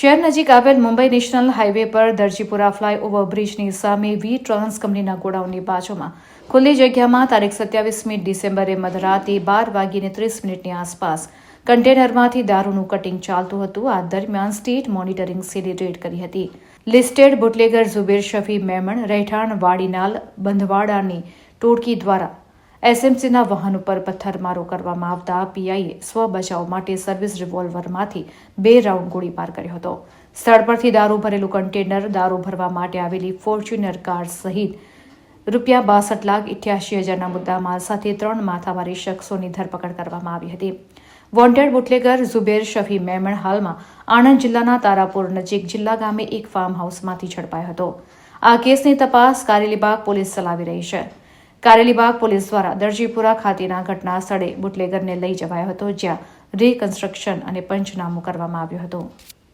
શહેર નજીક આવેલ મુંબઈ નેશનલ હાઈવે પર દરજીપુરા ફ્લાયઓવર બ્રિજની સામે વી ટ્રાન્સ કંપનીના ગોડાઉનની બાજુમાં ખુલ્લી જગ્યામાં તારીખ સત્યાવીસમી ડિસેમ્બરે મધરાતે બાર વાગીને ત્રીસ મિનિટની આસપાસ કન્ટેનરમાંથી દારૂનું કટિંગ ચાલતું હતું. આ દરમિયાન સ્ટેટ મોનિટરિંગ સેલે રેડ કરી હતી. લિસ્ટેડ બુટલેગર ઝુબેર શફી મેમણ, રહેઠાણ, વાડીનાલ, બંધવાડાની ટોળકી દ્વારા એસએમસીના વાહન ઉપર પથ્થરમારો કરવામાં આવતા પીઆઈએ સ્વ બચાવ માટે સર્વિસ રિવોલ્વરમાંથી બે રાઉન્ડ ગોળીબાર કર્યો હતો. સ્થળ પરથી દારૂ ભરેલું કન્ટેનર દારૂ ભરવા માટે આવેલી ફોર્ચ્યુનર કાર સહિત રૂપિયા બાસઠ લાખ ઇઠ્યાસી હજારના મુદ્દામાલ સાથે ત્રણ માથાવારી શખ્સોની ધરપકડ કરવામાં આવી હતી. વોન્ટેડ બુટલેગર ઝુબેર શફી મેમણ હાલમાં આણંદ જિલ્લાના તારાપુર નજીક જિલ્લા ગામે એક ફાર્મ હાઉસમાંથી ઝડપાયો હતો. આ કેસની તપાસ કારેલીબાગ પોલીસ ચલાવી રહી છે. કારેલીબાગ પોલીસ દ્વારા દરજીપુરા ખાતેના ઘટના સ્થળે બુટલેગરને લઈ જવાયો હતો, જ્યાં રિકન્સ્ટ્રક્શન અને પંચનામું કરવામાં આવ્યું હતું.